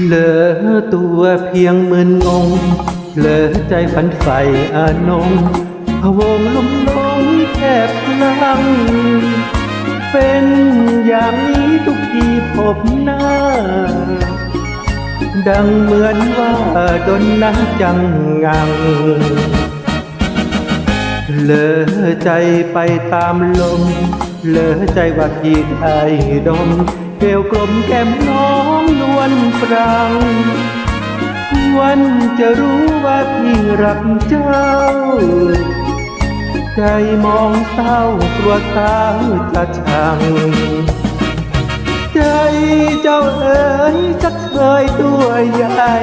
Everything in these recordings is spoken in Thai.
เหลือตัวเพียงหมื่นงงเหลือใจฝันใฝ่อานงพะวงลมลงแทบพลัง เป็นอย่างนี้ทุกทีพบหน้า ดังเหมือนว่าโดนนักจังงัง เหลือใจไปตามลม เลอใจว่าพี่ได้ดมเกลียวกลมแก้มน้องนวลปรัง วันจะรู้ว่าพี่รักเจ้า ใจมองเศร้ากลัวสาวจะชัง ใจเจ้าเอ๋ยจะเคยตัวใหญ่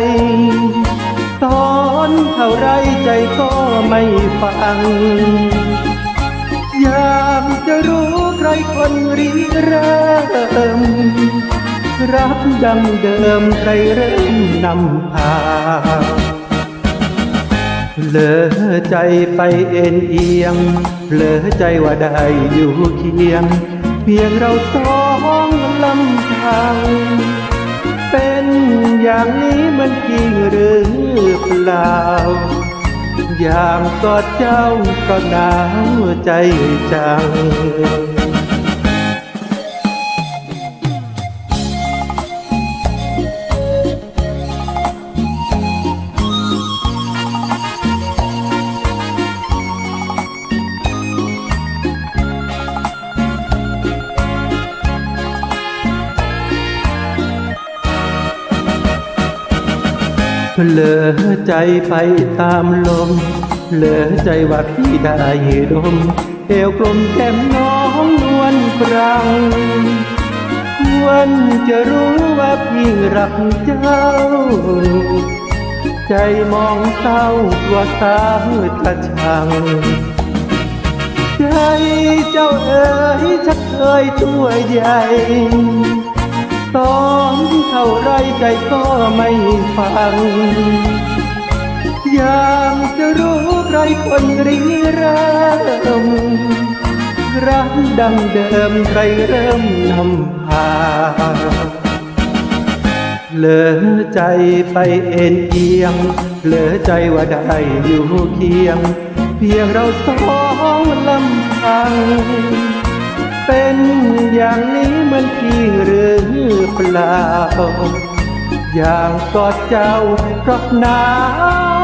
ตอนเท่าไรใจก็ไม่ฟัง ริเริ่มรักดังเดิมใครเริ่มนำพาเลอใจไปเอ็นเอียงเลอใจว่าได้อยู่เคียง เพียงเราสองลำพัง เป็นอย่างนี้มันจริงหรือเปล่ายางกอดเจ้าก็หนาวใจจัง เหลือใจไปตามลม เหลือใจว่าพี่ได้ดมเอวกลมแก้มน้องนวลปรังวันจะรู้ว่าพี่รักเจ้า ใจมองเศร้ากลัวสาวจะชัง ใจเจ้าเอ๋ยชักเคยตัวใหญ่ ตอนเท่าไรใจก็ไม่ฟัง อยากจะรู้ใครคนริเริ่มรักดังเดิมใครเริ่มนำพาเหลือใจไปเอ็นเอียงเหลือใจว่าได้อยู่เคียง เพียงเราสองลำพัง เป็นอย่างนี้มันพี่หรือ เปล่า อย่างกอดเจ้ารักหนาว